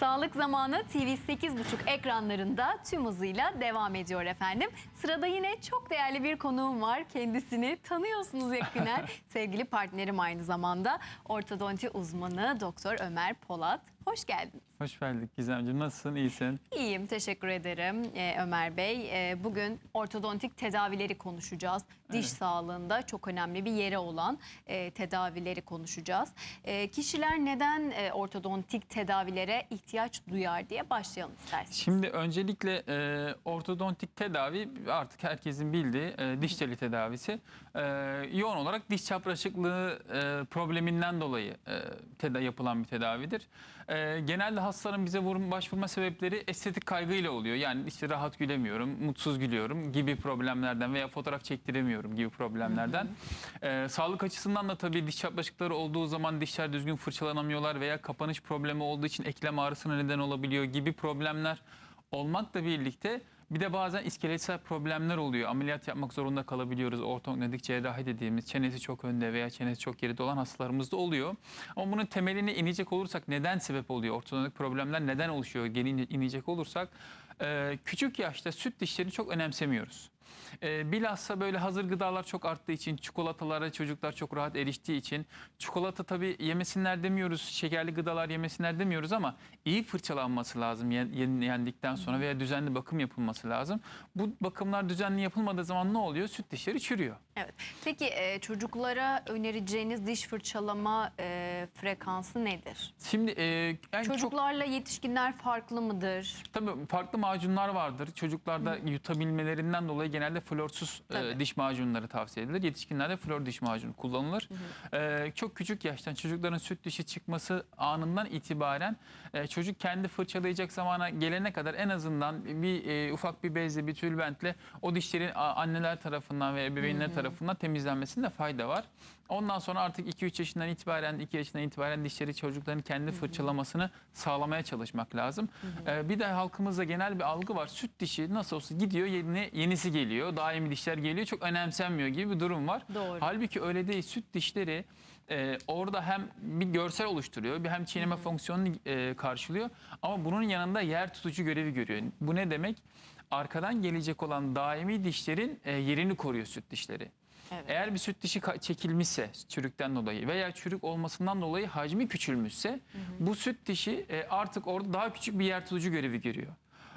Sağlık Zamanı TV 8.5 ekranlarında tüm hızıyla devam ediyor efendim. Sırada yine çok değerli bir konuğum var. Kendisini tanıyorsunuz yakinen. Sevgili partnerim aynı zamanda. Ortodonti uzmanı Doktor Ömer Polat. Hoş geldin. Hoş bulduk Gizemciğim. Nasılsın? İyisin? İyiyim, teşekkür ederim Ee, Ömer Bey. Ee, bugün ortodontik tedavileri konuşacağız. Diş Evet. sağlığında çok önemli bir yere olan e, tedavileri konuşacağız. E, kişiler neden e, ortodontik tedavilere ihtiyaç duyar diye başlayalım isterseniz. Şimdi öncelikle e, ortodontik tedavi artık herkesin bildiği e, diş teli tedavisi. E, yoğun olarak diş çapraşıklığı e, probleminden dolayı e, teda yapılan bir tedavidir. E, genelde hastaların bize vurma, başvurma sebepleri estetik kaygıyla oluyor. Yani işte rahat gülemiyorum, mutsuz gülüyorum gibi problemlerden veya fotoğraf çektiremiyorum gibi problemlerden. E, sağlık açısından da tabii diş çapraşıkları olduğu zaman dişler düzgün fırçalanamıyorlar veya kapanış problemi olduğu için eklem ağrısına neden olabiliyor gibi problemler olmakla birlikte bir de bazen iskeletsel problemler oluyor. Ameliyat yapmak zorunda kalabiliyoruz. Ortodontik cerrahi dediğimiz çenesi çok önde veya çenesi çok geride olan hastalarımızda oluyor. Ama bunun temeline inecek olursak neden sebep oluyor? Ortodontik problemler neden oluşuyor? Geri inecek olursak küçük yaşta süt dişlerini çok önemsemiyoruz. E, bilhassa böyle hazır gıdalar çok arttığı için, çikolatalara çocuklar çok rahat eriştiği için, çikolata tabii yemesinler demiyoruz, şekerli gıdalar yemesinler demiyoruz ama iyi fırçalanması lazım yen- yen- yendikten sonra veya düzenli bakım yapılması lazım. Bu bakımlar düzenli yapılmadığı zaman ne oluyor? Süt dişleri çürüyor. Evet. Peki e, çocuklara önereceğiniz diş fırçalama e, frekansı nedir? Şimdi e, çok Çocuklarla yetişkinler farklı mıdır? Tabii farklı macunlar vardır. Çocuklarda yutabilmelerinden dolayı genelde florsuz e, diş macunları tavsiye edilir. Yetişkinlerde flor diş macunu kullanılır. E, çok küçük yaştan çocukların süt dişi çıkması anından itibaren e, çocuk kendi fırçalayacak zamana gelene kadar en azından bir e, ufak bir bezle bir tülbentle o dişlerin anneler tarafından ve ebeveynler tarafından temizlenmesinde fayda var. Ondan sonra artık 2-3 yaşından itibaren 2 yaşından itibaren dişleri çocukların kendi fırçalamasını sağlamaya çalışmak lazım. Ee, bir de halkımızda genel bir algı var. Süt dişi nasıl olsa gidiyor yerine yenisi geliyor. Daimi dişler geliyor. Çok önemsenmiyor gibi bir durum var. Doğru. Halbuki öyle değil. Süt dişleri e, orada hem bir görsel oluşturuyor bir hem çiğneme fonksiyonunu e, karşılıyor. Ama bunun yanında yer tutucu görevi görüyor. Bu ne demek? Arkadan gelecek olan daimi dişlerin e, yerini koruyor süt dişleri. Evet. Eğer bir süt dişi çekilmişse çürükten dolayı veya çürük olmasından dolayı hacmi küçülmüşse bu süt dişi e, artık orada daha küçük bir yer tutucu görevi görüyor.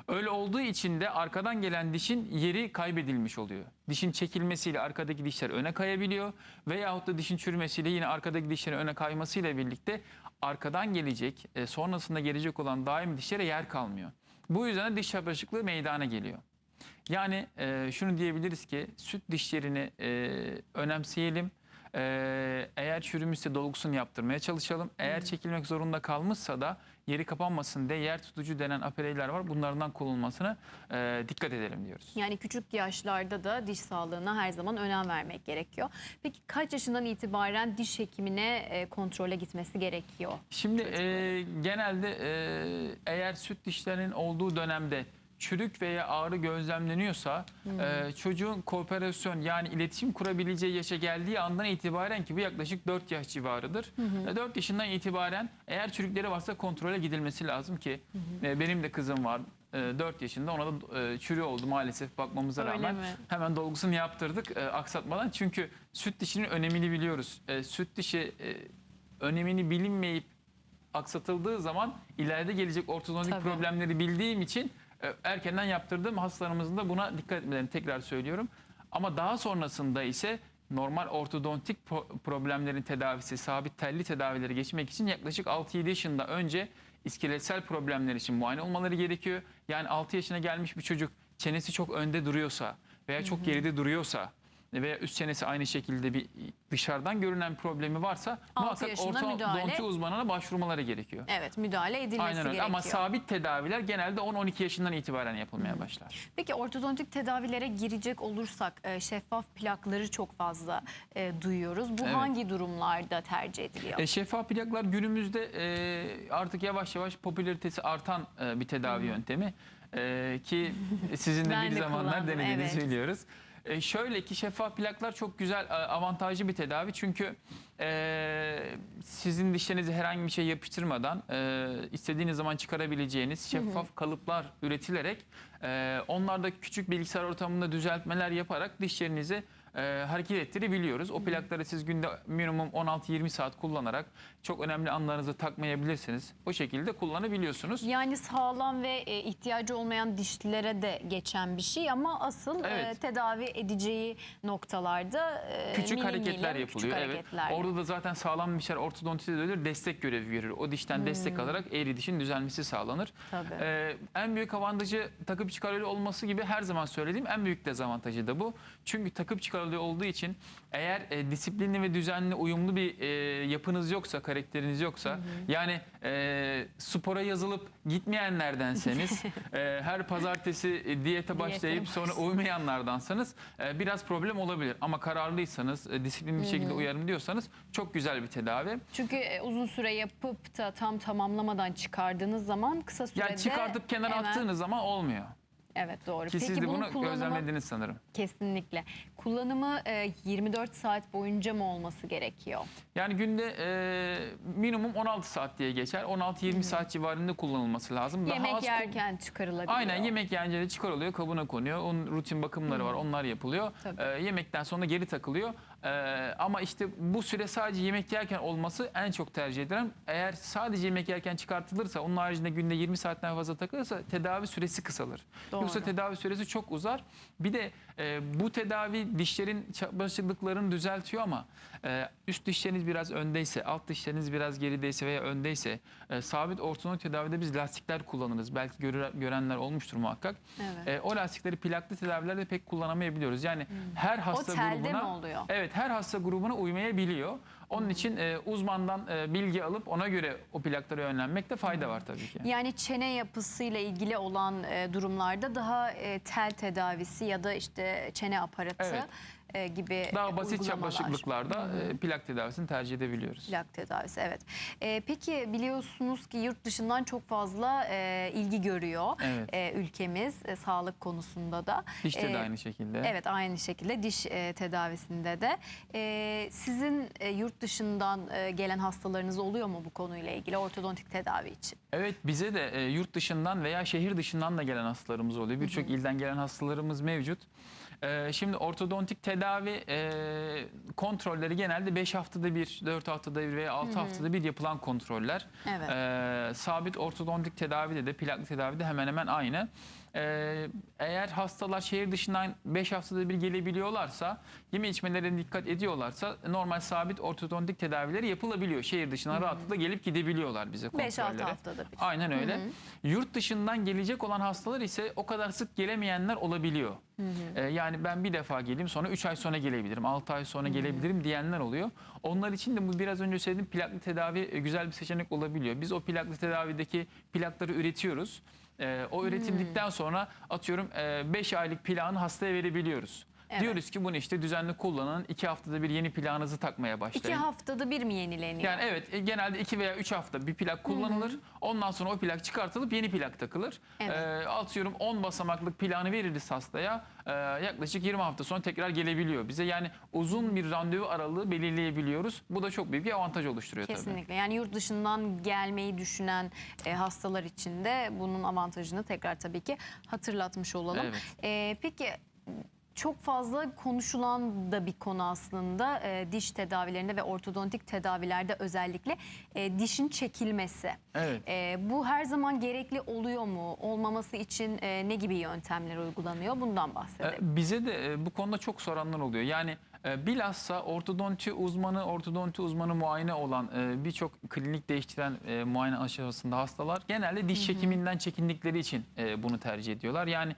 Öyle olduğu için de arkadan gelen dişin yeri kaybedilmiş oluyor. Dişin çekilmesiyle arkadaki dişler öne kayabiliyor veyahut da dişin çürümesiyle yine arkadaki dişlerin öne kaymasıyla birlikte arkadan gelecek, e, sonrasında gelecek olan daim dişlere yer kalmıyor. Bu yüzden de diş çapraşıklığı meydana geliyor. Yani e, şunu diyebiliriz ki süt dişlerini e, önemseyelim. E, eğer çürümüşse dolgusunu yaptırmaya çalışalım. Eğer çekilmek zorunda kalmışsa da yeri kapanmasın diye yer tutucu denen apareyler var. Bunlardan kullanılmasına e, dikkat edelim diyoruz. Yani küçük yaşlarda da diş sağlığına her zaman önem vermek gerekiyor. Peki kaç yaşından itibaren diş hekimine e, kontrole gitmesi gerekiyor? Şimdi e, genelde e, eğer süt dişlerinin olduğu dönemde çürük veya ağrı gözlemleniyorsa e, çocuğun kooperasyon yani iletişim kurabileceği yaşa geldiği andan itibaren ki bu yaklaşık 4 yaş civarıdır. E, 4 yaşından itibaren eğer çürükleri varsa kontrole gidilmesi lazım ki e, benim de kızım var. 4 yaşında ona da e, çürüğü oldu maalesef bakmamıza Öyle rağmen. mi? Hemen dolgusunu yaptırdık e, aksatmadan. Çünkü süt dişinin önemini biliyoruz. E, süt dişi e, önemini bilinmeyip aksatıldığı zaman ileride gelecek ortodontik Tabii. problemleri bildiğim için e, erkenden yaptırdığım hastalarımızın da buna dikkat etmelerini tekrar söylüyorum. Ama daha sonrasında ise normal ortodontik pro- problemlerin tedavisi, sabit telli tedavileri geçmek için yaklaşık 6-7 yaşında önce iskeletsel problemler için muayene olmaları gerekiyor. Yani 6 yaşına gelmiş bir çocuk çenesi çok önde duruyorsa veya çok geride duruyorsa veya üst çenesi aynı şekilde bir dışarıdan görünen problemi varsa muhakkak ortodonti uzmanına başvurmaları gerekiyor. Evet müdahale edilmesi Aynen öyle gerekiyor. ama sabit tedaviler genelde 10-12 yaşından itibaren yapılmaya başlar. Peki ortodontik tedavilere girecek olursak e, şeffaf plakları çok fazla e, duyuyoruz. Bu Evet. hangi durumlarda tercih ediliyor? E, şeffaf plaklar günümüzde e, artık yavaş yavaş popülaritesi artan e, bir tedavi yöntemi. E, ki sizin de bir zamanlar denediğinizi evet. biliyoruz. E, şöyle ki şeffaf plaklar çok güzel avantajlı bir tedavi. Çünkü e, sizin dişlerinize herhangi bir şey yapıştırmadan e, istediğiniz zaman çıkarabileceğiniz şeffaf kalıplar üretilerek e, onlarda küçük bilgisayar ortamında düzeltmeler yaparak dişlerinizi e, hareket ettirebiliyoruz. O plakları siz günde minimum 16-20 saat kullanarak çok önemli anlarınızı takmayabilirsiniz. O şekilde kullanabiliyorsunuz. Yani sağlam ve e, ihtiyacı olmayan dişlilere de geçen bir şey ama asıl e, Evet. tedavi edeceği noktalarda e, Küçük milim hareketler milim yapılıyor. Küçük evet. hareketlerle. Orada da zaten sağlam dişler ortodontiste de öyle destek görevi görür. O dişten destek alarak eğri dişin düzelmesi sağlanır. Hmm. Tabii. Ee, en büyük avantajı takıp çıkarılı olması gibi her zaman söylediğim en büyük dezavantajı da bu. Çünkü takıp çıkarılı olduğu için eğer e, disiplinli ve düzenli uyumlu bir e, yapınız yoksa, karakteriniz yoksa yani e, spora yazılıp gitmeyenlerdenseniz e, her pazartesi e, diyete başlayıp sonra uymayanlardansanız e, biraz problem olabilir. Ama kararlıysanız, e, disiplinli bir şekilde uyarım diyorsanız çok güzel bir tedavi. Çünkü e, uzun süre yapıp da tam tamamlamadan çıkardığınız zaman kısa sürede Yani çıkartıp kenara hemen- attığınız zaman olmuyor. Evet doğru. Ki siz de bunun bunu kullanımı- gözlemlediniz sanırım. Kesinlikle. Kullanımı e, 24 saat boyunca mı olması gerekiyor? Yani günde e, minimum 16 saat diye geçer. 16-20 saat civarında kullanılması lazım. Daha Yemek az- yerken çıkarılabiliyor. Aynen yemek yiyince de çıkarılıyor, kabına konuyor. Onun rutin bakımları var, onlar yapılıyor. Tabii. Ee, yemekten sonra geri takılıyor. Ee, ama işte bu süre sadece yemek yerken olması en çok tercih edilen. Eğer sadece yemek yerken çıkartılırsa, onun haricinde günde 20 saatten fazla takılırsa tedavi süresi kısalır. Doğru. Yoksa tedavi süresi çok uzar. Bir de e, bu tedavi dişlerin çapraşıklıklarını düzeltiyor ama e, üst dişleriniz biraz öndeyse, alt dişleriniz biraz gerideyse veya öndeyse e, sabit ortodontik tedavide biz lastikler kullanırız. Belki göre- görenler olmuştur muhakkak. Evet. E, o lastikleri plaklı tedavilerde pek kullanamayabiliyoruz. Yani her O hasta telde mi grubuna oluyor? Evet, her hasta grubuna uymayabiliyor. Onun için e, uzmandan e, bilgi alıp ona göre o plaklara yönlenmekte fayda var tabii ki. Yani çene yapısıyla ilgili olan e, durumlarda daha e, tel tedavisi ya da işte çene aparatı Evet. E, gibi Daha basit uygulamalar. çapraşıklıklarda e, plak tedavisini tercih edebiliyoruz. Plak tedavisi evet. E, peki biliyorsunuz ki yurt dışından çok fazla e, ilgi görüyor Evet. e, ülkemiz e, sağlık konusunda da. Dişte E, de aynı şekilde. Evet aynı şekilde diş e, tedavisinde de. E, sizin e, yurt dışından e, gelen hastalarınız oluyor mu bu konuyla ilgili ortodontik tedavi için? Evet bize de e, yurt dışından veya şehir dışından da gelen hastalarımız oluyor. Birçok ilden gelen hastalarımız mevcut. E, şimdi ortodontik tedavi e, kontrolleri genelde 5 haftada bir, 4 haftada bir veya 6 haftada bir yapılan kontroller. Evet. E, sabit ortodontik tedavide de plaklı tedavide hemen hemen aynı. E, eğer hastalar şehir dışından 5 haftada bir gelebiliyorlarsa, yeme içmelerine dikkat ediyorlarsa normal sabit ortodontik tedavileri yapılabiliyor. Şehir dışından rahatlıkla gelip gidebiliyorlar bize 5-6 kontrollere. haftada bir. Aynen öyle. Yurt dışından gelecek olan hastalar ise o kadar sık gelemeyenler olabiliyor. Ee, yani ben bir defa geleyim sonra 3 ay sonra gelebilirim, 6 ay sonra gelebilirim diyenler oluyor. Onlar için de bu biraz önce söylediğim plaklı tedavi e, güzel bir seçenek olabiliyor. Biz o plaklı tedavideki plakları üretiyoruz. Ee, o üretildikten sonra atıyorum 5 aylık plağını hastaya verebiliyoruz. Evet. Diyoruz ki bunu işte düzenli kullanın. 2 haftada bir yeni plağınızı takmaya başlayın. İki haftada bir mi yenileniyor? Yani evet e, genelde 2 veya 3 hafta bir plak kullanılır. Ondan sonra o plak çıkartılıp yeni plak takılır. Evet. Ee, atıyorum 10 basamaklık plağını veririz hastaya. Ee, yaklaşık 20 hafta sonra tekrar gelebiliyor bize. Yani uzun bir randevu aralığı belirleyebiliyoruz. Bu da çok büyük bir avantaj oluşturuyor tabii. Kesinlikle. Yani yurt dışından gelmeyi düşünen e, hastalar için de bunun avantajını tekrar tabii ki hatırlatmış olalım. Evet. E, peki çok fazla konuşulan da bir konu aslında e, diş tedavilerinde ve ortodontik tedavilerde özellikle e, dişin çekilmesi. Evet. E, bu her zaman gerekli oluyor mu? Olmaması için e, ne gibi yöntemler uygulanıyor? Bundan Ee, bahsedelim. Bize de e, bu konuda çok soranlar oluyor. Yani e, bilhassa ortodonti uzmanı, ortodonti uzmanı muayene olan e, birçok klinik değiştiren e, muayene aşamasında hastalar genelde diş çekiminden çekindikleri için e, bunu tercih ediyorlar. Yani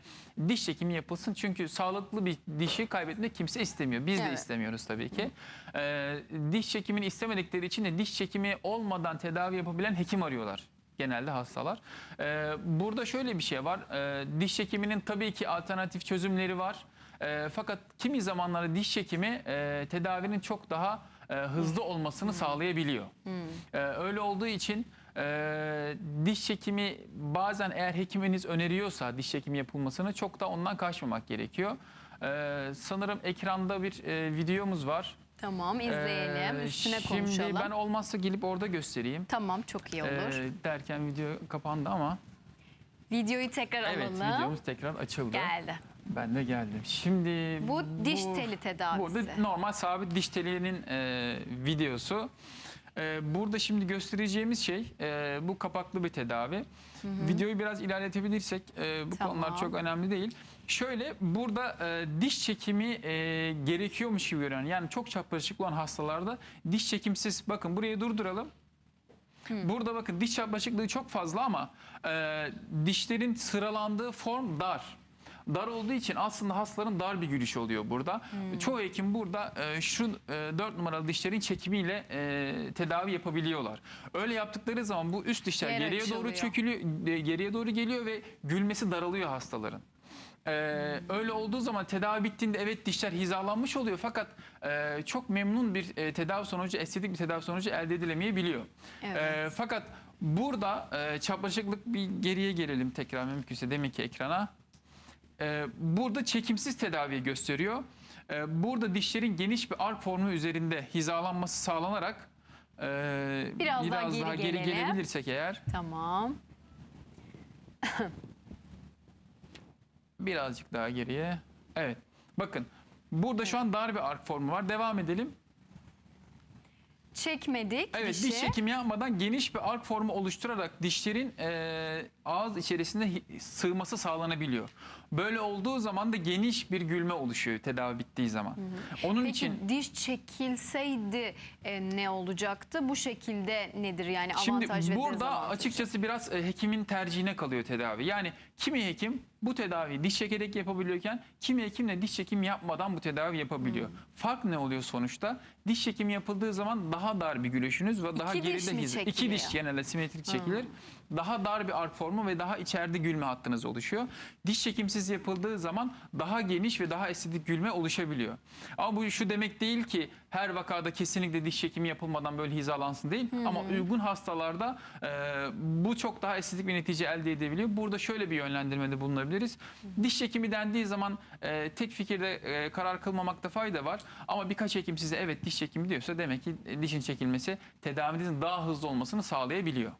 diş çekimi yapılsın çünkü sağlıklı bir dişi kaybetmek kimse istemiyor. Biz de Evet. istemiyoruz tabii ki. E, diş çekimini istemedikleri için de diş çekimi olmadan tedavi yapabilen hekim arıyorlar genelde hastalar. Ee, burada şöyle bir şey var. Ee, diş çekiminin tabii ki alternatif çözümleri var. Ee, fakat kimi zamanlarda diş çekimi e, tedavinin çok daha e, hızlı olmasını sağlayabiliyor. Ee, öyle olduğu için Ee, diş çekimi bazen eğer hekiminiz öneriyorsa diş çekimi yapılmasını çok da ondan kaçmamak gerekiyor. Ee, sanırım ekranda bir e, videomuz var. Tamam izleyelim. Ee, Üstüne Şimdi konuşalım. ben olmazsa gelip orada göstereyim. Tamam çok iyi olur. Ee, derken video kapandı ama Videoyu tekrar evet alalım. videomuz tekrar açıldı. Geldi. Ben de geldim. Şimdi Bu diş teli tedavisi. Burada normal sabit diş telinin e, videosu. E, burada şimdi göstereceğimiz şey e, bu kapaklı bir tedavi. Videoyu biraz ilerletebilirsek e, bu Tamam. konular çok önemli değil. Şöyle burada e, diş çekimi e, gerekiyormuş gibi görünen yani çok çapraşıklı olan hastalarda diş çekimsiz bakın buraya durduralım. Burada bakın diş çapraşıklığı çok fazla ama e, dişlerin sıralandığı form dar. Dar olduğu için aslında hastaların dar bir gülüş oluyor burada. Çoğu hekim burada e, şu e, 4 numaralı dişlerin çekimiyle e, tedavi yapabiliyorlar. Öyle yaptıkları zaman bu üst dişler Yer geriye doğru çökülüyor, e, geriye doğru geliyor ve gülmesi daralıyor hastaların. Ee, öyle olduğu zaman tedavi bittiğinde evet dişler hizalanmış oluyor fakat e, çok memnun bir e, tedavi sonucu, estetik bir tedavi sonucu elde edilemeyebiliyor. Evet. Ee, fakat burada e, çapraşıklık bir geriye gelelim tekrar mümkünse demek ki ekrana. Ee, burada çekimsiz tedaviyi gösteriyor. Ee, burada dişlerin geniş bir ark formu üzerinde hizalanması sağlanarak e, Biraz daha geri geri gelelim. gelebilirsek eğer Tamam. birazcık daha geriye. Evet. Bakın burada şu an dar bir ark formu var. Devam edelim. Çekmedik Evet dişi. diş çekimi yapmadan geniş bir ark formu oluşturarak dişlerin e, ağız içerisinde sığması sağlanabiliyor. Böyle olduğu zaman da geniş bir gülme oluşuyor tedavi bittiği zaman. Onun Peki için diş çekilseydi e, ne olacaktı? Bu şekilde nedir yani Şimdi avantaj ve burada dezavantajı? açıkçası biraz e, hekimin tercihine kalıyor tedavi. Yani kimi hekim bu tedaviyi diş çekerek yapabiliyorken kimi hekim de diş çekimi yapmadan bu tedavi yapabiliyor. Hmm. Fark ne oluyor sonuçta? Diş çekimi yapıldığı zaman daha dar bir gülüşünüz ve daha İki geride hiza. İki diş genelde simetrik çekilir. Daha dar bir ark formu ve daha içeride gülme hattınız oluşuyor. Diş çekimsiz yapıldığı zaman daha geniş ve daha estetik gülme oluşabiliyor. Ama bu şu demek değil ki her vakada kesinlikle diş çekimi yapılmadan böyle hizalansın değil. Ama uygun hastalarda e, bu çok daha estetik bir netice elde edebiliyor. Burada şöyle bir yönlendirmede bulunabiliriz. Diş çekimi dendiği zaman e, tek fikirde e, karar kılmamakta fayda var. Ama birkaç hekim size evet diş çekimi diyorsa demek ki e, dişin çekilmesi tedavinizin daha hızlı olmasını sağlayabiliyor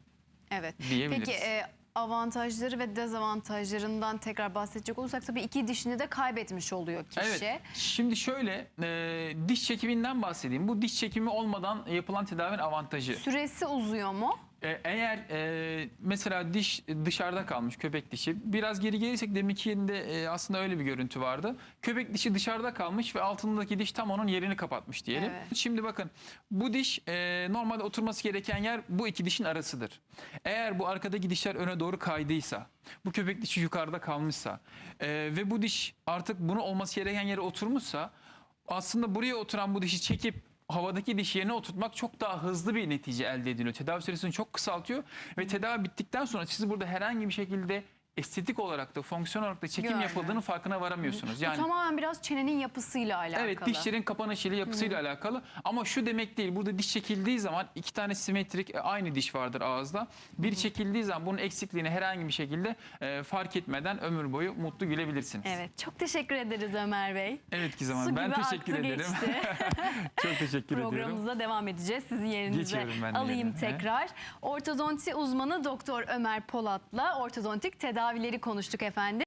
Evet. Peki e, avantajları ve dezavantajlarından tekrar bahsedecek olursak tabii iki dişini de kaybetmiş oluyor kişi. Evet. Şimdi şöyle e, diş çekiminden bahsedeyim. Bu diş çekimi olmadan yapılan tedavinin avantajı. Süresi uzuyor mu? E, eğer e, mesela diş dışarıda kalmış köpek dişi biraz geri gelirsek deminki yerinde e, aslında öyle bir görüntü vardı. Köpek dişi dışarıda kalmış ve altındaki diş tam onun yerini kapatmış diyelim. Evet. Şimdi bakın bu diş e, normalde oturması gereken yer bu iki dişin arasıdır. Eğer bu arkadaki dişler öne doğru kaydıysa bu köpek dişi yukarıda kalmışsa e, ve bu diş artık bunu olması gereken yere oturmuşsa aslında buraya oturan bu dişi çekip havadaki diş yerine oturtmak çok daha hızlı bir netice elde ediliyor. Tedavi süresini çok kısaltıyor ve tedavi bittikten sonra siz burada herhangi bir şekilde estetik olarak da fonksiyon olarak da çekim Görmüyor. yapıldığını farkına varamıyorsunuz. Bu Yani tamamen biraz çenenin yapısıyla alakalı. Evet dişlerin kapanışıyla yapısıyla alakalı ama şu demek değil burada diş çekildiği zaman iki tane simetrik e, aynı diş vardır ağızda. Biri çekildiği zaman bunun eksikliğini herhangi bir şekilde e, fark etmeden ömür boyu mutlu gülebilirsiniz. Evet çok teşekkür ederiz Ömer Bey. Evet ki Su zaman ben teşekkür ederim. Çok teşekkür ediyorum. Programımıza devam edeceğiz. Sizin yerinize alayım yerine. tekrar. Ortodonti uzmanı Doktor Ömer Polat'la ortodontik tedavileri konuştuk efendim.